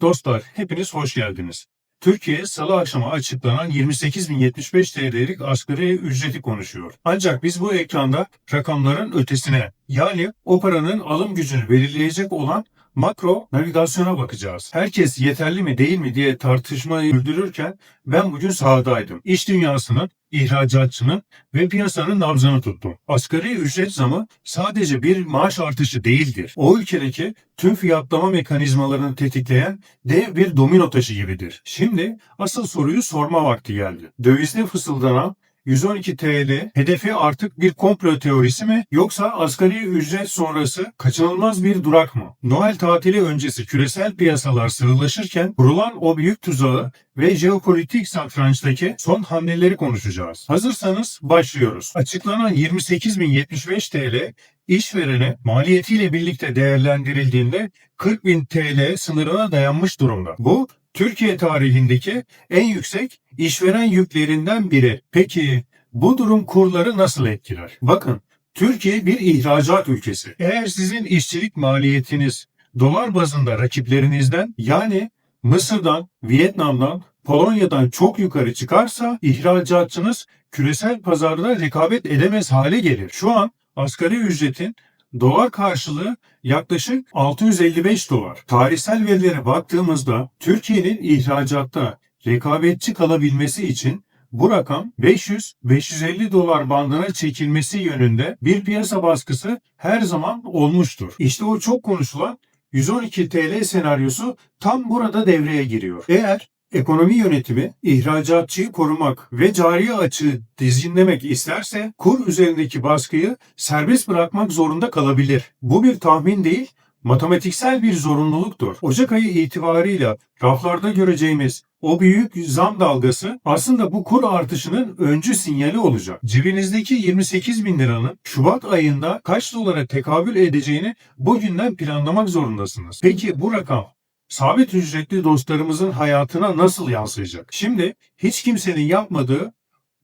Dostlar hepiniz hoş geldiniz. Türkiye salı akşamı açıklanan 28.075 TL'lik asgari ücreti konuşuyor. Ancak biz bu ekranda rakamların ötesine yani o paranın alım gücünü belirleyecek olan makro navigasyona bakacağız. Herkes yeterli mi değil mi diye tartışmayı sürdürürken ben bugün sahadaydım. İş dünyasının, ihracatçının ve piyasanın nabzını tuttum. Asgari ücret zamı sadece bir maaş artışı değildir. O ülkedeki tüm fiyatlama mekanizmalarını tetikleyen dev bir domino taşı gibidir. Şimdi asıl soruyu sorma vakti geldi. Dövizde fısıldanan 112 TL hedefi artık bir komplo teorisi mi yoksa asgari ücret sonrası kaçınılmaz bir durak mı? Noel tatili öncesi küresel piyasalar sığlaşırken kurulan o büyük tuzağı ve jeopolitik satrançtaki son hamleleri konuşacağız. Hazırsanız başlıyoruz. Açıklanan 28.075 TL işverene maliyetiyle birlikte değerlendirildiğinde 40.000 TL sınırına dayanmış durumda. Bu Türkiye tarihindeki en yüksek işveren yüklerinden biri. Peki bu durum kurları nasıl etkiler? Bakın Türkiye bir ihracat ülkesi. Eğer sizin işçilik maliyetiniz dolar bazında rakiplerinizden yani Mısır'dan, Vietnam'dan, Polonya'dan çok yukarı çıkarsa ihracatçınız küresel pazarda rekabet edemez hale gelir. Şu an asgari ücretin dolar karşılığı yaklaşık 655 dolar. Tarihsel verilere baktığımızda Türkiye'nin ihracatta rekabetçi kalabilmesi için bu rakam 500-550 dolar bandına çekilmesi yönünde bir piyasa baskısı her zaman olmuştur. İşte o çok konuşulan 112 TL senaryosu tam burada devreye giriyor. Eğer ekonomi yönetimi ihracatçıyı korumak ve cari açığı dizginlemek isterse kur üzerindeki baskıyı serbest bırakmak zorunda kalabilir. Bu bir tahmin değil, matematiksel bir zorunluluktur. Ocak ayı itibarıyla raflarda göreceğimiz o büyük zam dalgası aslında bu kur artışının öncü sinyali olacak. Cebinizdeki 28 bin liranın Şubat ayında kaç dolara tekabül edeceğini bugünden planlamak zorundasınız. Peki bu rakam sabit ücretli dostlarımızın hayatına nasıl yansıyacak? Şimdi hiç kimsenin yapmadığı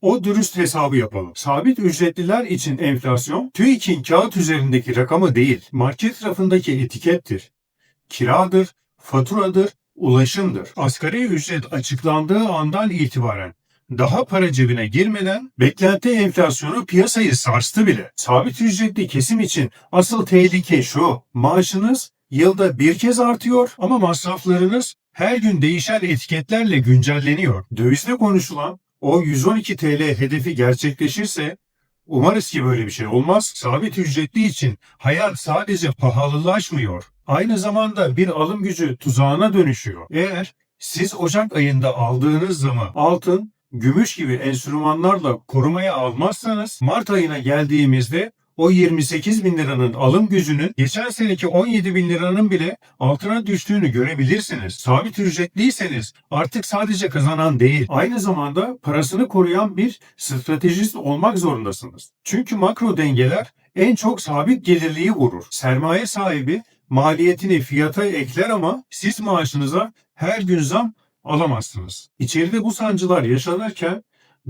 o dürüst hesabı yapalım. Sabit ücretliler için enflasyon TÜİK'in kağıt üzerindeki rakamı değil, market rafındaki etikettir. Kiradır, faturadır, ulaşımdır. Asgari ücret açıklandığı andan itibaren daha para cebine girmeden beklenti enflasyonu piyasayı sarstı bile. Sabit ücretli kesim için asıl tehlike şu. Maaşınız yılda bir kez artıyor ama masraflarınız her gün değişen etiketlerle güncelleniyor. Dövizde konuşulan o 112 TL hedefi gerçekleşirse umarız ki böyle bir şey olmaz. Sabit ücretli için hayat sadece pahalılaşmıyor. Aynı zamanda bir alım gücü tuzağına dönüşüyor. Eğer siz Ocak ayında aldığınız zaman altın, gümüş gibi enstrümanlarla korumaya almazsanız Mart ayına geldiğimizde o 28 bin liranın alım gücünün geçen seneki 17 bin liranın bile altına düştüğünü görebilirsiniz. Sabit ücretliyseniz artık sadece kazanan değil, aynı zamanda parasını koruyan bir stratejist olmak zorundasınız. Çünkü makro dengeler en çok sabit gelirliği vurur. Sermaye sahibi maliyetini fiyata ekler ama siz maaşınıza her gün zam alamazsınız. İçeride bu sancılar yaşanırken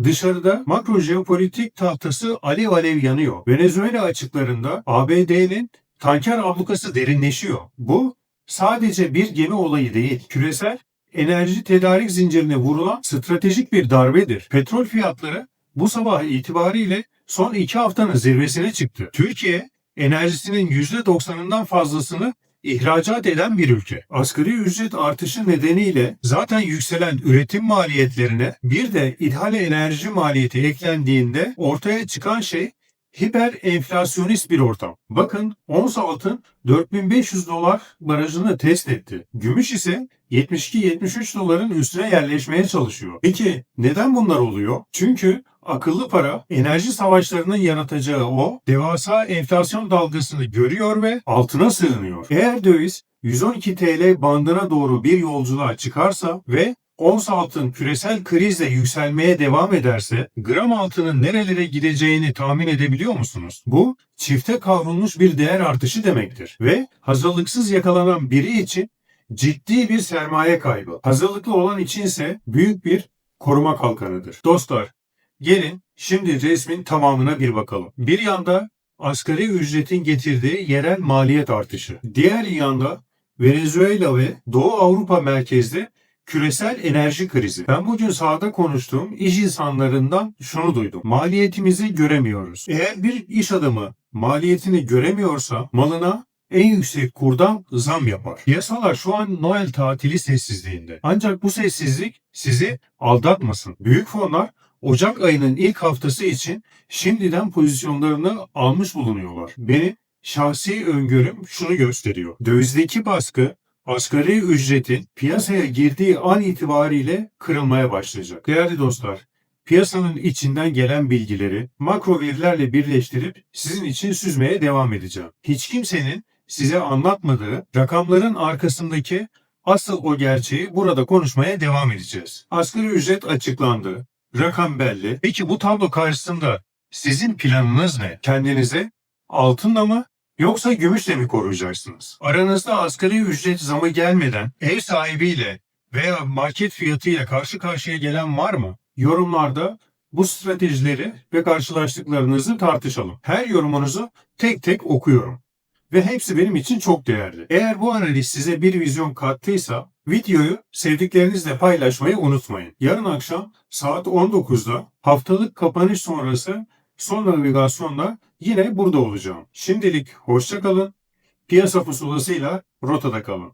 Dışarıda makro jeopolitik tahtası alev alev yanıyor. Venezuela açıklarında ABD'nin tanker ablukası derinleşiyor. Bu sadece bir gemi olayı değil. Küresel enerji tedarik zincirine vurulan stratejik bir darbedir. Petrol fiyatları bu sabah itibariyle son iki haftanın zirvesine çıktı. Türkiye enerjisinin %90'ından fazlasını ihracat eden bir ülke. Asgari ücret artışı nedeniyle zaten yükselen üretim maliyetlerine bir de ithal enerji maliyeti eklendiğinde ortaya çıkan şey hiper enflasyonist bir ortam. Bakın ons altın 4500 dolar barajını test etti. Gümüş ise 72-73 doların üstüne yerleşmeye çalışıyor. Peki neden bunlar oluyor? Çünkü akıllı para enerji savaşlarının yaratacağı o devasa enflasyon dalgasını görüyor ve altına sığınıyor. Eğer döviz 112 TL bandına doğru bir yolculuğa çıkarsa ve ons altın küresel krizle yükselmeye devam ederse gram altının nerelere gideceğini tahmin edebiliyor musunuz? Bu çifte kavrulmuş bir değer artışı demektir ve hazırlıksız yakalanan biri için ciddi bir sermaye kaybı. Hazırlıklı olan içinse büyük bir koruma kalkanıdır. Dostlar Gelin şimdi resmin tamamına bir bakalım. Bir yanda asgari ücretin getirdiği yerel maliyet artışı. Diğer yanda Venezuela ve Doğu Avrupa merkezli küresel enerji krizi. Ben bugün sahada konuştuğum iş insanlarından şunu duydum. Maliyetimizi göremiyoruz. Eğer bir iş adamı maliyetini göremiyorsa malına en yüksek kurdan zam yapar. Piyasalar şu an Noel tatili sessizliğinde. Ancak bu sessizlik sizi aldatmasın. Büyük fonlar Ocak ayının ilk haftası için şimdiden pozisyonlarını almış bulunuyorlar. Beni şahsi öngörüm şunu gösteriyor. Dövizdeki baskı asgari ücretin piyasaya girdiği an itibariyle kırılmaya başlayacak. Değerli dostlar, piyasanın içinden gelen bilgileri makro verilerle birleştirip sizin için süzmeye devam edeceğim. Hiç kimsenin size anlatmadığı rakamların arkasındaki asıl o gerçeği burada konuşmaya devam edeceğiz. Asgari ücret açıklandı. Rakam belli. Peki bu tablo karşısında sizin planınız ne? Kendinize altınla mı yoksa gümüşle mi koruyacaksınız? Aranızda asgari ücret zamı gelmeden ev sahibiyle veya market fiyatıyla karşı karşıya gelen var mı? Yorumlarda bu stratejileri ve karşılaştıklarınızı tartışalım. Her yorumunuzu tek tek okuyorum. Ve hepsi benim için çok değerli. Eğer bu analiz size bir vizyon kattıysa videoyu sevdiklerinizle paylaşmayı unutmayın. Yarın akşam saat 19'da haftalık kapanış sonrası son navigasyonda yine burada olacağım. Şimdilik hoşça kalın. Piyasa pusulasıyla rotada kalın.